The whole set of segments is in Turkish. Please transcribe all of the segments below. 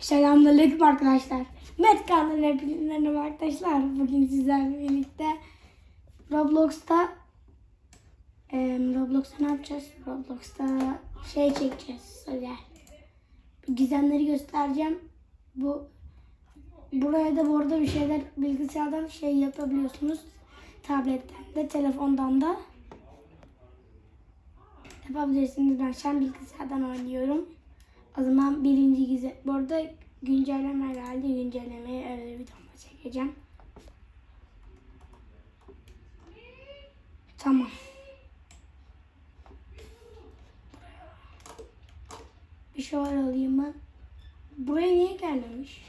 Selamünaleyküm arkadaşlar. Met kanalına hepinize merhaba arkadaşlar. Bugün sizlerle birlikte Roblox'ta eee Roblox'ta ne yapacağız? Roblox'ta şey çekeceğiz. Hadi. Gizemleri göstereceğim. Bu buraya da bu arada bir şeyler bilgisayardan şey yapabiliyorsunuz. Tabletten de telefondan da yapabilirsiniz. Ben şu an bilgisayardan oynuyorum. O zaman birinci gizem. Bu arada güncelleme herhalde güncellemeyi öyle bir videomda çekeceğim. Tamam. Bir şöyle alayım mı? Buraya niye gelmemiş?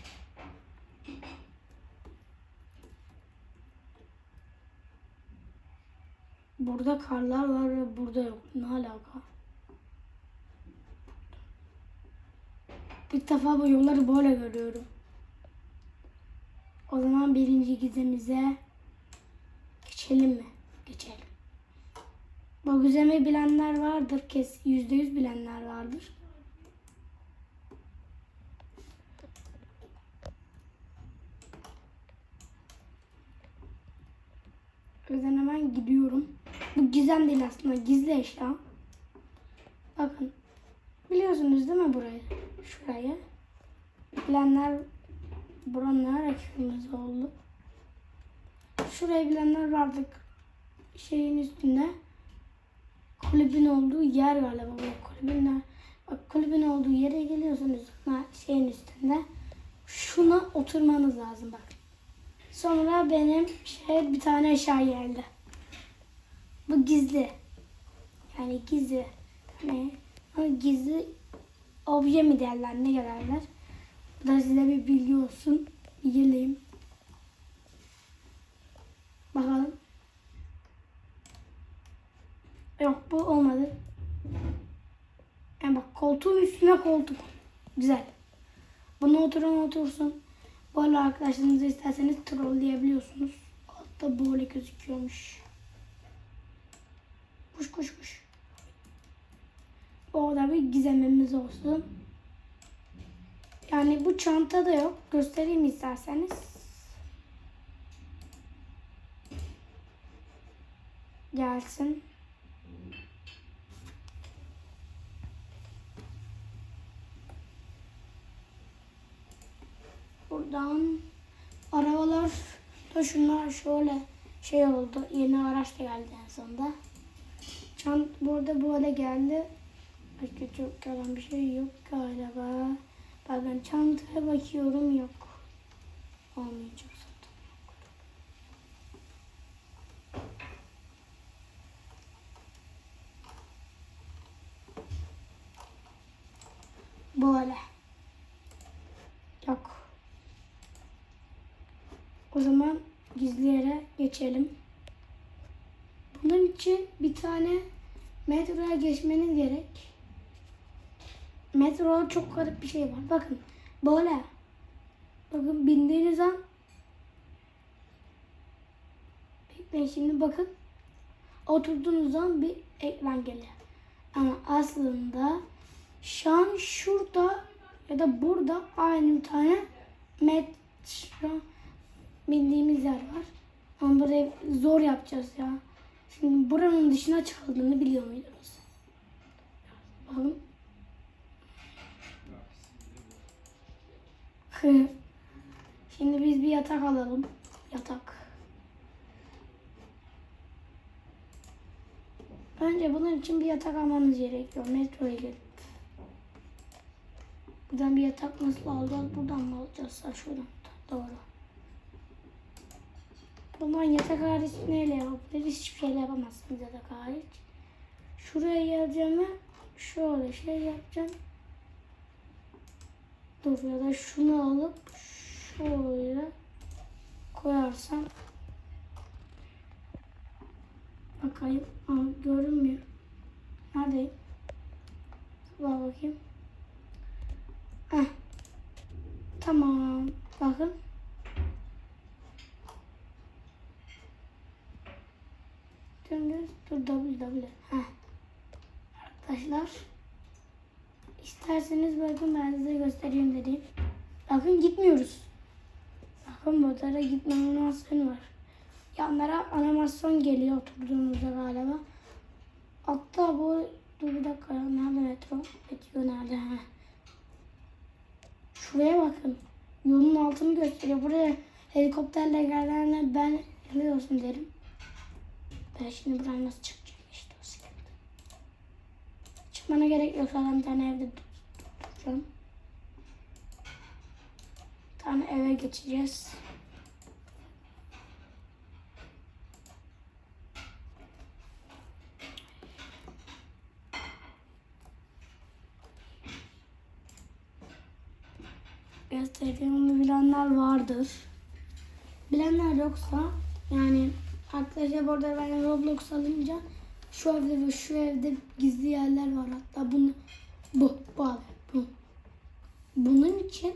Burada karlar var burada yok. Ne alaka? İlk defa bu yolları böyle görüyorum. O zaman birinci gizemize geçelim mi? Geçelim. Bu gizemi bilenler vardır. Kes yüzde yüz bilenler vardır. O hemen gidiyorum. Bu gizem değil aslında. Gizli eşya. Bakın. Biliyorsunuz değil mi burayı? Şurayı. Bilenler buranın kırmızı oldu. Şurayı bilenler vardı. Şeyin üstünde. Kulübün olduğu yer galiba bu kulübün. Bak kulübün olduğu yere geliyorsunuz. Şeyin üstünde. Şuna oturmanız lazım bak. Sonra benim şey bir tane eşya geldi. Bu gizli. Yani gizli. Ama gizli obje mi derler ne derler. Bu da size bir bilgi olsun. Bilgileyim. Bakalım. Yok bu olmadı. Yani bak koltuğun üstüne koltuk. Güzel. Buna oturan otursun. Böyle arkadaşlarınızı isterseniz trolleyebiliyorsunuz. Altta böyle gözüküyormuş. Kuş kuş kuş. Orada bir gizemimiz olsun. Yani bu çanta da yok. Göstereyim isterseniz. Gelsin. Buradan arabalar da şunlar şöyle şey oldu. Yeni araç da geldi en sonunda. Çant burada böyle geldi. Başka çok kalan bir şey yok galiba. Bakın çantaya bakıyorum yok. Olmayacak zaten. Böyle. Yok. O zaman gizli yere geçelim. Bunun için bir tane metroya geçmeniz gerek. Metro çok garip bir şey var. Bakın böyle. Bakın bindiğiniz an Bekleyin şimdi bakın. Oturduğunuz an bir ekran geliyor. Ama aslında şu an şurada ya da burada aynı tane metro bindiğimiz yer var. Ama burayı zor yapacağız ya. Şimdi buranın dışına çıkıldığını biliyor muydunuz? Bakın. Şimdi biz bir yatak alalım. Yatak. Önce bunun için bir yatak almamız gerekiyor. Metroya gelip. Buradan bir yatak nasıl alacağız? Buradan mı alacağız? Ha, şuradan. Doğru. Bundan yatak hariç neyle yapabiliriz? Hiçbir şeyle yapamazsınız yatak hariç. Şuraya geleceğim ve şöyle şey yapacağım. Dur ya da şunu alıp şöyle koyarsam bakayım. Aa, görünmüyor. Neredeyim? Bak bakayım. Heh. Tamam. Bakın. Dümdüz. Dur double double. Heh. Arkadaşlar. İsterseniz bakın ben size göstereyim dediğim. Bakın gitmiyoruz. Bakın burada da gitme animasyonu var. Yanlara animasyon geliyor oturduğumuzda galiba. Hatta bu dur bir dakika nerede metro? Metro nerede? He. Şuraya bakın. Yolun altını gösteriyor. Buraya helikopterle geldiğinde ben olsun derim. Ben şimdi buraya nasıl çıkacağım. Çıkmana gerek yok. Zaten bir tane evde duracağım. Bir tane eve geçeceğiz. gösterdiğimi bilenler vardır. Bilenler yoksa yani arkadaşlar bu arada ben Roblox alınca şu evde ve şu evde gizli yerler var hatta bunu bu bu abi bu. Bunun için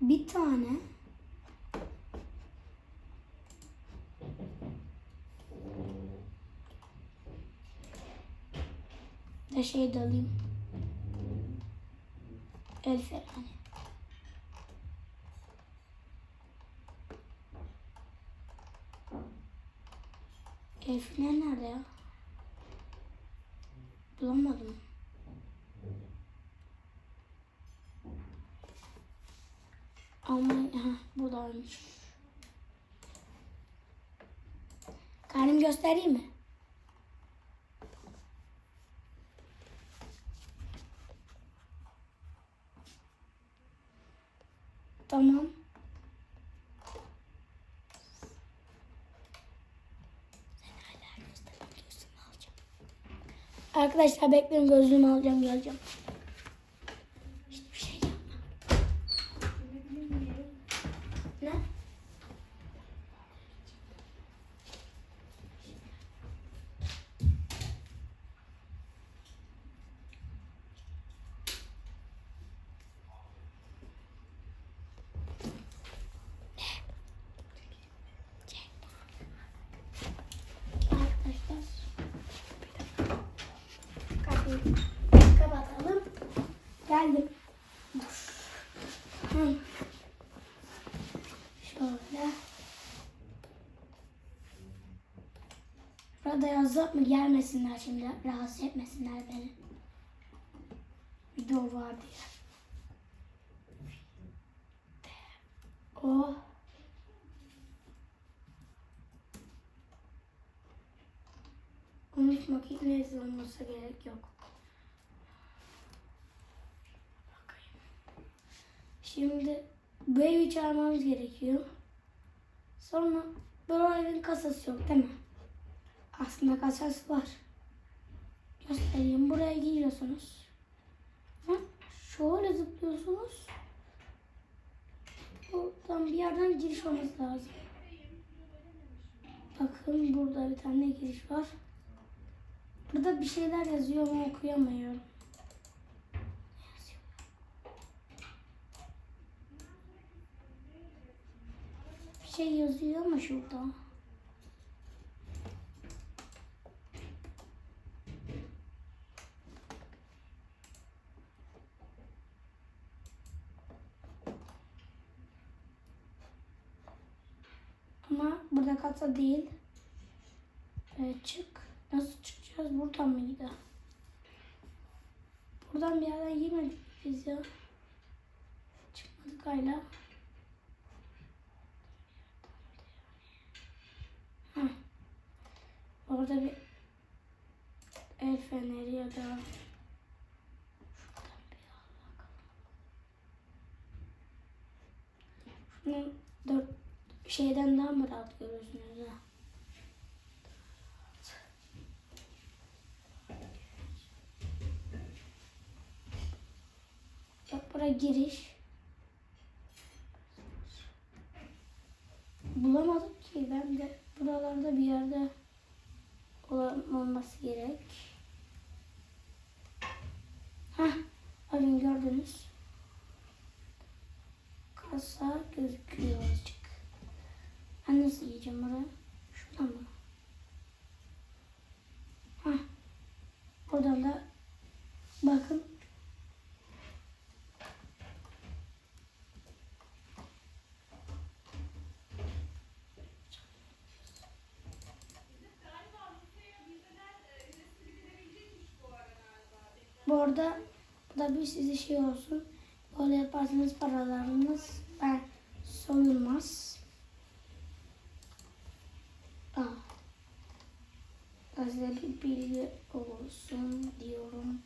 bir tane de şey de. El freni. El freni nerede ya? Bulamadım. Ama ha buradaymış. Karnım göstereyim mi? Tamam. Arkadaşlar bekleyin gözlüğümü alacağım geleceğim. Hiçbir şey yapma. Ne? Arkadaşlar. Kapıyı kapatalım. Geldim. Şöyle. Burada yazıp mı gelmesinler şimdi rahatsız etmesinler beni. Video var diye. O. Unutmak izniniz olmasa gerek yok. Şimdi bu evi çağırmamız gerekiyor. Sonra bu evin kasası yok değil mi? Aslında kasası var. Göstereyim. Buraya giriyorsunuz. Ha? Şöyle zıplıyorsunuz. Buradan bir yerden giriş olması lazım. Bakın burada bir tane giriş var. Burada bir şeyler yazıyor ama okuyamıyorum. Ne yazıyor? Bir şey yazıyor ama şurada. Ama burada kasa değil. Evet çık. Nasıl çıkacağız? Buradan mıydı? Buradan bir yerden girmedik biz ya. Çıkmadık hala. Heh. Orada bir el feneri ya da. Şunu dört şeyden daha mı rahat görüyorsunuz ha? Bak buraya giriş. Bulamadım ki ben de buralarda bir yerde olması gerek. Hah, bakın gördünüz. Kasa gözüküyor azıcık. Ben nasıl yiyeceğim oraya? Şuradan mı? Hah. Buradan da bakın Bu arada bu da bir size şey olsun. Böyle yaparsanız paralarınız ben soyulmaz. Aa. Özel bir bilgi olsun diyorum.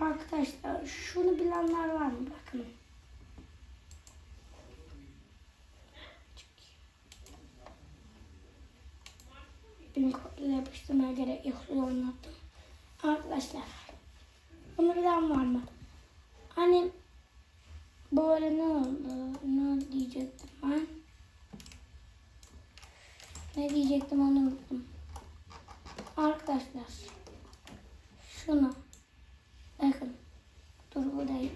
Arkadaşlar şunu bilenler var mı? Bakın. Benim kodla yapıştırmaya gerek yok. Oynattım. Arkadaşlar. Bunu bilen var mı? Hani böyle ne oldu? Ne diyecektim ben? Ne diyecektim onu unuttum. Arkadaşlar. Şunu. Bakın. Dur buradayım.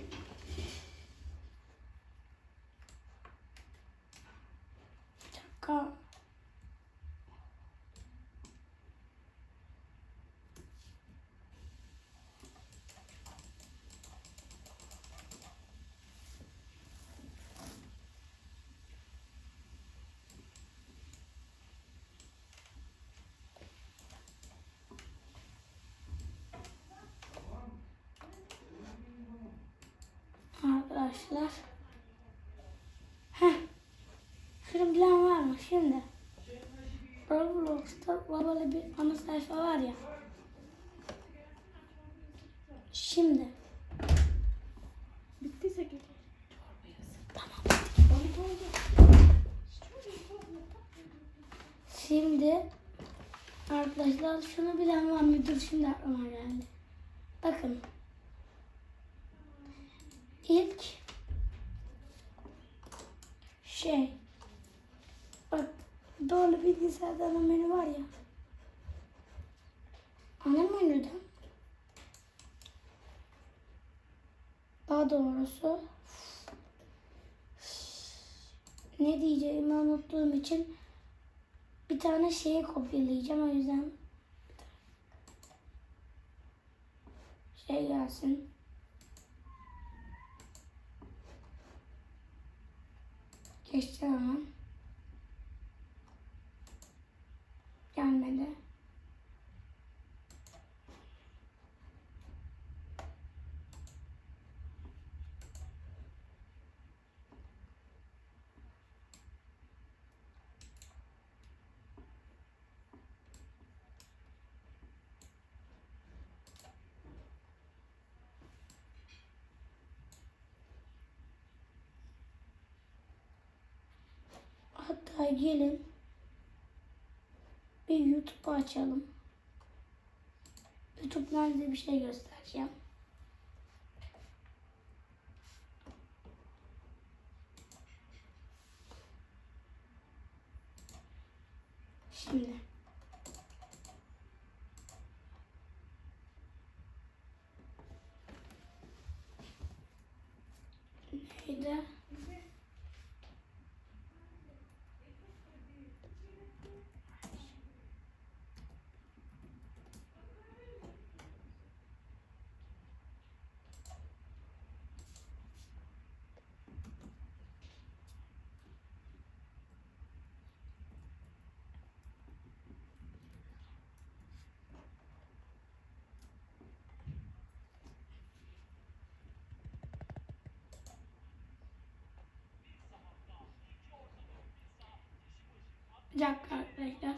Bir dakika. Arkadaşlar. Heh. Şunu bilen var mı? Şimdi. Roblox'ta böyle bir ana sayfa var ya. Şimdi. Bittiyse gelir. Şimdi arkadaşlar şunu bilen var mı? Dur şimdi aklıma geldi. Bakın. İlk şey bak doğru bilgisayarda ana menü var ya. Ana menüde daha doğrusu ne diyeceğimi unuttuğum için bir tane şeyi kopyalayacağım o yüzden şey gelsin. Geçti hemen. Gelmedi. Hatta gelin bir YouTube açalım. YouTube'dan size bir şey göstereceğim. Şimdi. Neydi? Bir dakika arkadaşlar.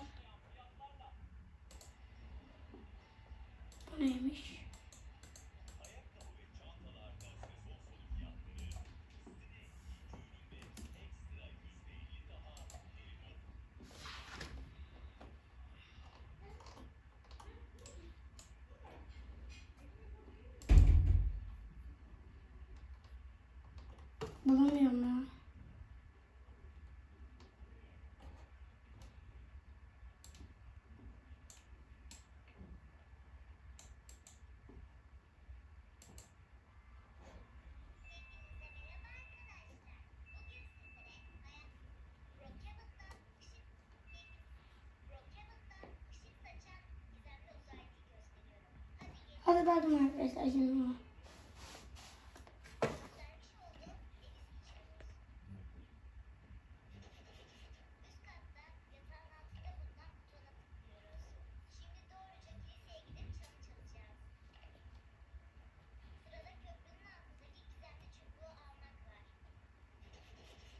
Bu neymiş? Bulamıyorum Hadi bakın arkadaşlar şimdi.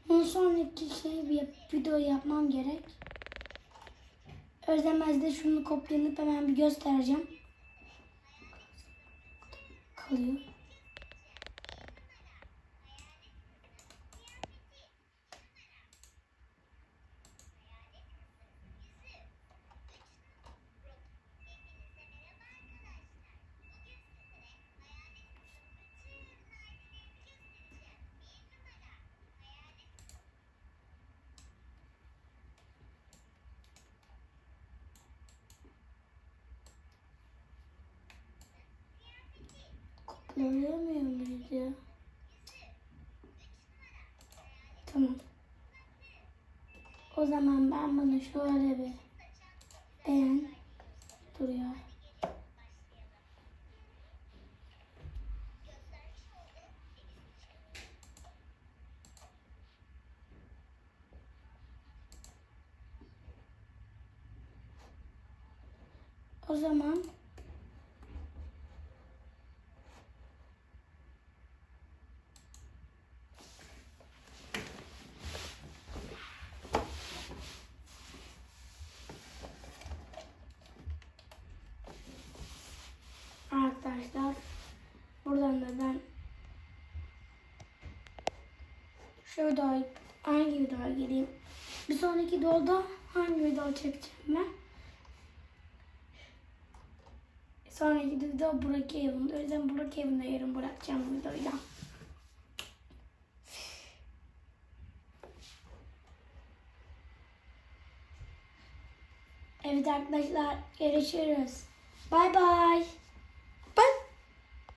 En sonraki şey bir video yapmam gerek. Özlemez'de şunu kopyalayıp hemen bir göstereceğim. 系。Kopyalayamıyor muyuz ya? Tamam. O zaman ben bunu şöyle bir beğen. Dur ya. O zaman arkadaşlar buradan da ben şu videoyu hangi videoya gireyim? Bir sonraki videoda hangi video çekeceğim ben? Sonraki video Burak Evim'de. O yüzden Burak Evim'de yarın bırakacağım videoyu da. Evet arkadaşlar görüşürüz. Bay bay.